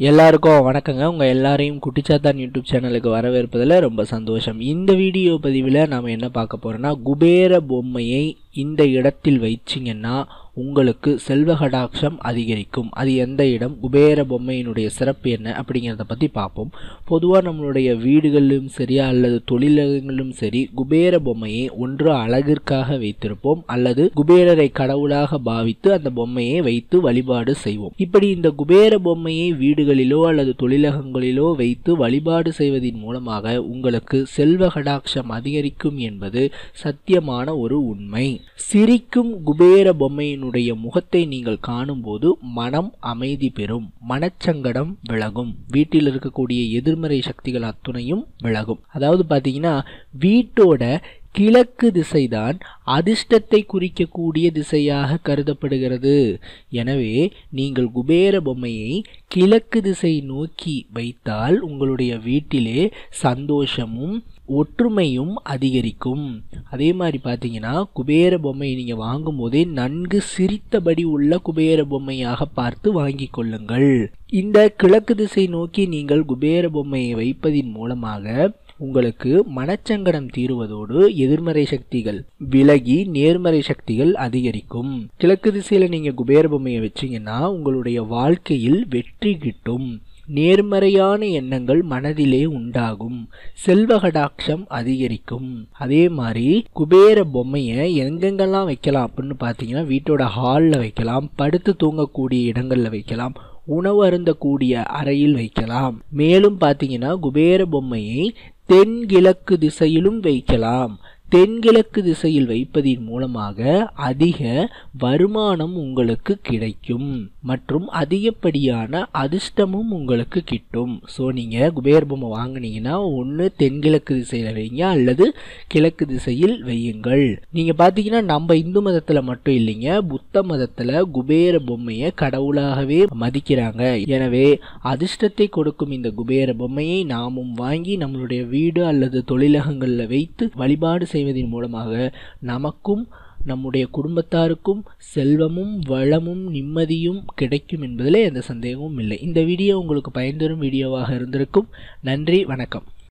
எல்லாருக்கும் வணக்கங்க. உங்கள் எல்லாரையும் குட்டிச்சாத்தான் யூடியூப் சேனலுக்கு வரவேற்பதில் ரொம்ப சந்தோஷம். இந்த வீடியோ பதிவில் நாம் என்ன பார்க்க போகிறோன்னா குபேர பொம்மையை இந்த இடத்தில் வைச்சிங்கன்னா உங்களுக்கு செல்வ கடாட்சம் அதிகரிக்கும். அது எந்த இடம்? குபேர பொம்மையினுடைய சிறப்பு என்ன? அப்படிங்கிறத பற்றி பார்ப்போம். பொதுவாக நம்மளுடைய வீடுகளிலும் சரி அல்லது தொழிலகங்களிலும் சரி குபேர பொம்மையை ஒன்று அழகிற்காக வைத்திருப்போம் அல்லது குபேரரை கடவுளாக பாவித்து அந்த பொம்மையை வைத்து வழிபாடு செய்வோம். இப்படி இந்த குபேர பொம்மையை வீடுகளிலோ அல்லது தொழிலகங்களிலோ வைத்து வழிபாடு செய்வதன் மூலமாக உங்களுக்கு செல்வ கடாட்சம் அதிகரிக்கும் என்பது சத்தியமான ஒரு உண்மை. சிரிக்கும் குபேர பொம்மையினுடைய முகத்தை நீங்கள் காணும்போது மனம் அமைதி பெறும் மனச்சங்கடம் விலகும். வீட்டில் இருக்கக்கூடிய எதிர்மறை சக்திகள் அத்துணையும் விலகும். அதாவது பார்த்தீங்கன்னா வீட்டோட கிழக்கு திசைதான் அதிர்ஷ்டத்தை குறிக்கக்கூடிய திசையாக கருதப்படுகிறது. எனவே நீங்கள் குபேர பொம்மையை கிழக்கு திசை நோக்கி வைத்தால் உங்களுடைய வீட்டிலே சந்தோஷமும் ஒற்றுமையும் அதிகரிக்கும். அதே மாதிரி பார்த்தீங்கன்னா குபேர பொம்மையை நீங்கள் வாங்கும்போதே நன்கு சிரித்தபடி உள்ள குபேர பொம்மையாக பார்த்து வாங்கி கொள்ளுங்கள். இந்த கிழக்கு திசை நோக்கி நீங்கள் குபேர பொம்மையை வைப்பதின் மூலமாக உங்களுக்கு மனச்சங்கடம் தீருவதோடு எதிர்மறை சக்திகள் விலகி நேர்மறை சக்திகள் அதிகரிக்கும். கிழக்கு திசையில் நீங்கள் குபேர பொம்மையை வச்சீங்கன்னா உங்களுடைய வாழ்க்கையில் வெற்றி கிட்டும். நேர்மறையான எண்ணங்கள் மனதிலே உண்டாகும். செல்வ கடாட்சம் அதிகரிக்கும். அதே மாதிரி குபேர பொம்மையை எங்கெங்கெல்லாம் வைக்கலாம் அப்படின்னு பார்த்தீங்கன்னா வீட்டோட ஹாலில் வைக்கலாம் படுத்து தூங்கக்கூடிய இடங்களில் வைக்கலாம் உணவு அருந்தக்கூடிய அறையில் வைக்கலாம். மேலும் பார்த்தீங்கன்னா குபேர பொம்மையை தென்கிழக்கு திசையிலும் வைக்கலாம். தென்கிழக்கு திசையில் வைப்பதின் மூலமாக அதிக வருமானம் உங்களுக்கு கிடைக்கும் மற்றும் அதிகப்படியான அதிர்ஷ்டமும் உங்களுக்கு கிட்டும். ஸோ நீங்கள் குபேர் பொம்மை வாங்கினீங்கன்னா ஒன்று தென்கிழக்கு திசையில் வைங்க அல்லது கிழக்கு திசையில் வையுங்கள். நீங்கள் பார்த்தீங்கன்னா நம்ம இந்து மதத்தில் மட்டும் இல்லைங்க. புத்த மதத்தில் குபேர பொம்மையை கடவுளாகவே மதிக்கிறாங்க. எனவே அதிர்ஷ்டத்தை கொடுக்கும் இந்த குபேர பொம்மையை நாமும் வாங்கி நம்மளுடைய வீடு அல்லது தொழிலகங்களில் வைத்து வழிபாடு செய்வதன் மூலமாக நமக்கும் நம்முடைய குடும்பத்தாருக்கும் செல்வமும் வளமும் நிம்மதியும் கிடைக்கும் என்பதில் எந்த சந்தேகமும் இல்லை. இந்த வீடியோ உங்களுக்கு பயன்தரும் வீடியோவாக இருந்திருக்கும். நன்றி வணக்கம்.